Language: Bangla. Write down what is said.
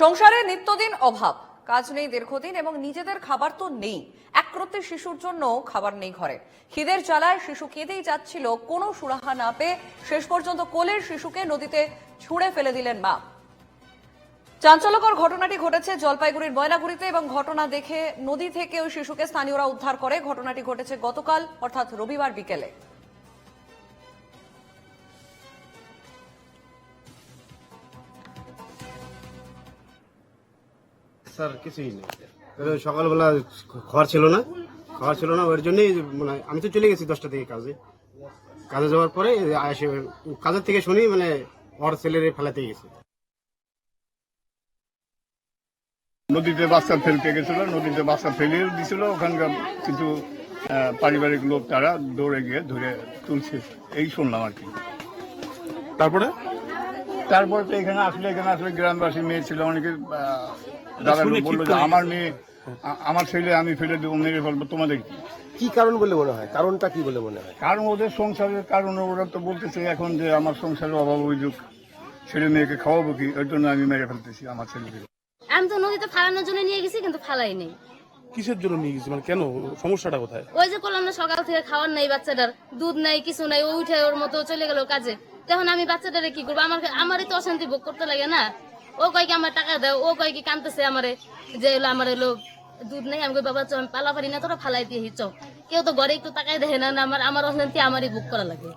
সংসারে নিত্যদিন অভাব। কাজ নেই দীর্ঘদিন এবং নিজেদের খাবার তো নেই। একরত্তি শিশুর জন্য খাবার নেই ঘরে। খিদের জ্বালায় শিশু কেঁদেই যাচ্ছিল। কোনো সুরাহা না পেয়ে শেষ পর্যন্ত কোলের শিশুকে নদীতে ছুঁড়ে ফেলে দিলেন মা। চাঞ্চল্যকর ঘটনাটি ঘটেছে জলপাইগুড়ির ময়নাগুড়িতে এবং ঘটনা দেখে নদী থেকে ওই শিশুকে স্থানীয়রা উদ্ধার করে। ঘটনাটি ঘটেছে গতকাল, অর্থাৎ রবিবার বিকেলে। স্যার কিছুই নেই। সকালবেলা খাওয়ার ছিল না খাওয়ার ছিল না ওর জন্যই মানে আমি তো চলে গেছি দশটা থেকে কাজে। কাজে যাওয়ার পরে এসে কাজের থেকে শুনি মানে ওর ছেলের ফেলাতে গেছে। নদীতে বাচ্চা ফেলতে গেছিল নদীতে বাচ্চা ফেলে দিছিল ওখানকার কিছু আহ, পারিবারিক লোক তারা দৌড়ে গিয়ে ধরে তুলছে। এই শুনলাম আর কি। তারপরে? তারপর তো এখানে আসলে এখানে আসলে গ্রামবাসী মেয়ে ছিল অনেকে দাদা বলল যে আমার মেয়ে আমার ছেলে আমি ফেলে দেবো মেরে ফেলব তোমাদের কি? কি কারণ বলে মনে হয়? কারণটা কি বলে মনে হয়? কারণ ওদের সংসারের কারণে ওরা তো বলতেছে এখন যে আমার সংসারের অভাব অভিযোগ ছেলে মেয়েকে খাওয়াবো কি? ওই জন্য আমি মেরে ফেলতেছি আমার ছেলেকে। আমি তো নদীতে ফালানোর জন্য নিয়ে গেছি কিন্তু ফালাই নেই। কিসের জন্য নিয়ে গেছি? মানে কেন? সমস্যাটা কোথায়? ওই যে করলাম না সকাল থেকে খাওয়ার নাই বাচ্চাটার দুধ নাই কিছু নাই ও উঠে ওর মতো চলে গেল কাজে। তখন আমি বাচ্চাটারে কি করব? আমার আমারই তো অশান্তি ভোগ করতে লাগে না। ও কয় কি আমার টাকা দেয় ও কয় কি কানতেছে আমারে যে হলো আমার এলো দুধ নেই। আমি বাবা চ আমি পালা পারি না তোরা ফালাই দিয়ে হিচ কেউ তো ঘরে একটু তাকাই দেখে না না, আমার আমার অশান্তি আমারই ভোগ করা লাগে।